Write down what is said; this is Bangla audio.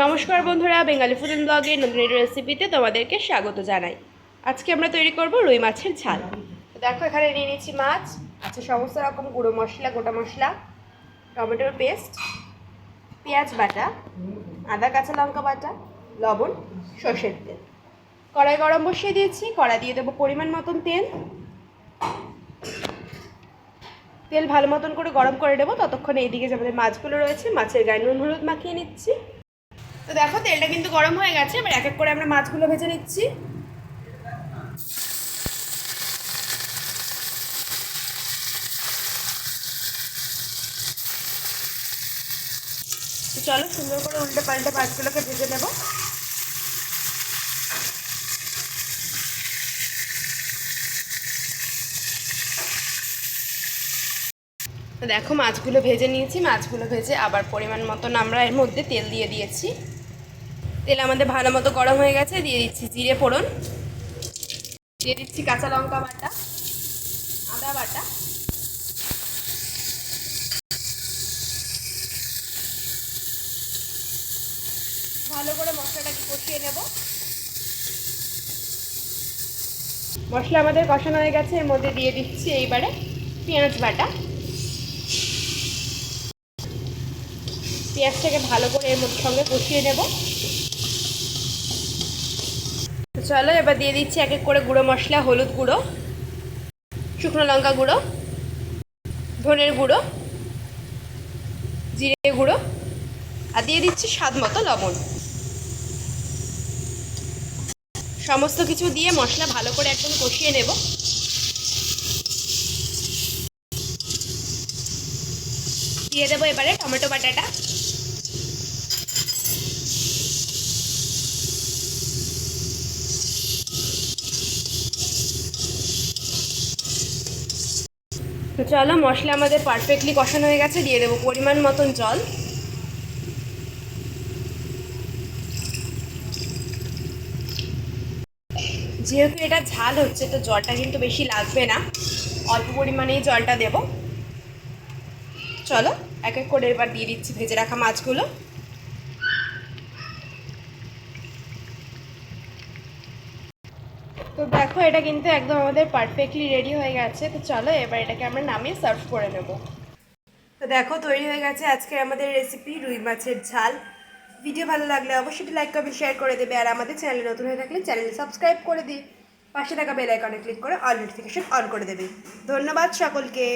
নমস্কার বন্ধুরা, বেঙ্গালি ফুড অ্যান্ড ব্লগের নতুন রেসিপিতে তোমাদেরকে স্বাগত জানাই। আজকে আমরা তৈরি করব রুই মাছের ঝাল। দেখো, এখানে নিয়ে নিচ্ছি মাছ, আছে সমস্ত রকম গুঁড়ো মশলা, গোটা মশলা, টমেটোর পেস্ট, পেঁয়াজ বাটা, আদা, কাঁচা লঙ্কা বাটা, লবণ, সর্ষের তেল। কড়াই গরম বসিয়ে দিয়েছি কড়াই দিয়ে দেবো পরিমাণ মতন তেল। তেল ভালো মতন করে গরম করে দেবো ততক্ষণে এইদিকে যে আমাদের মাছগুলো রয়েছে, মাছের গায়ে নুন হলুদ মাখিয়ে নিচ্ছি। তো দেখো, তেলটা কিন্তু গরম হয়ে গেছে, এবার এক এক করে আমরা মাছগুলো ভেজে নিচ্ছি। চলো, সুন্দর করে উল্টে পাল্টে মাছগুলোকে ভেজে নেব। দেখো, মাছগুলো ভেজে নিয়েছি, মাছগুলো ভেজে আবার পরিমাণ মতন আমরা এর মধ্যে তেল দিয়ে দিয়েছি। তেল আমাদের ভালো মতো গরম হয়ে গেছে, দিয়ে দিচ্ছি জিরে ফোড়ন। দিয়ে দিচ্ছি কাঁচা লঙ্কা বাটা, আদা বাটা। ভালো করে মশলাটাকে কষিয়ে নেব। মশলা আমাদের কষানো হয়ে গেছে, এর মধ্যে দিয়ে দিচ্ছি এইবারে পেঁয়াজ বাটা। পেঁয়াজটাকে ভালো করে এর মধ্যে সঙ্গে কষিয়ে নেব। চলো, এবার দিয়ে দিচ্ছি এক এক করে গুঁড়ো মশলা, হলুদ গুঁড়ো, শুকনো লঙ্কা গুঁড়ো, ধনের গুঁড়ো, জিরে গুঁড়ো, আর দিয়ে দিচ্ছি স্বাদ মতো লবণ। সমস্ত কিছু দিয়ে মশলা ভালো করে একদম কষিয়ে নেব। দিয়ে দেবো এবারে টমেটো বাটাটা। তো চলো, মশলা আমাদের পারফেক্টলি কষানো হয়ে গেছে, দিয়ে দেবো পরিমাণ মতন জল। যেহেতু এটা ঝাল হচ্ছে, তো জলটা কিন্তু বেশি লাগবে না। অল্প পরিমাণেই জলটা দেব। চলো, এক এক করে এবার দিয়ে দিচ্ছি, ভেজে রাখা মাছগুলো। তো দেখো, এটা কিন্তু একদম আমাদের পারফেক্টলি রেডি হয়ে গেছে। তো চলো, এবার এটাকে আমরা নামিয়ে সার্ভ করে নেব। তো দেখো, তৈরি হয়ে গেছে আজকে আমাদের রেসিপি রুই মাছের ঝাল। ভিডিও ভালো লাগলে অবশ্যই লাইক কমেন্ট শেয়ার করে দেবে। আর আমাদের চ্যানেলে নতুন হয়ে থাকলে চ্যানেলে সাবস্ক্রাইব করে দিই। পাশে থাকা বেল আইকনে ক্লিক করে অল নোটিফিকেশন অন করে দেবে। ধন্যবাদ সকলকে।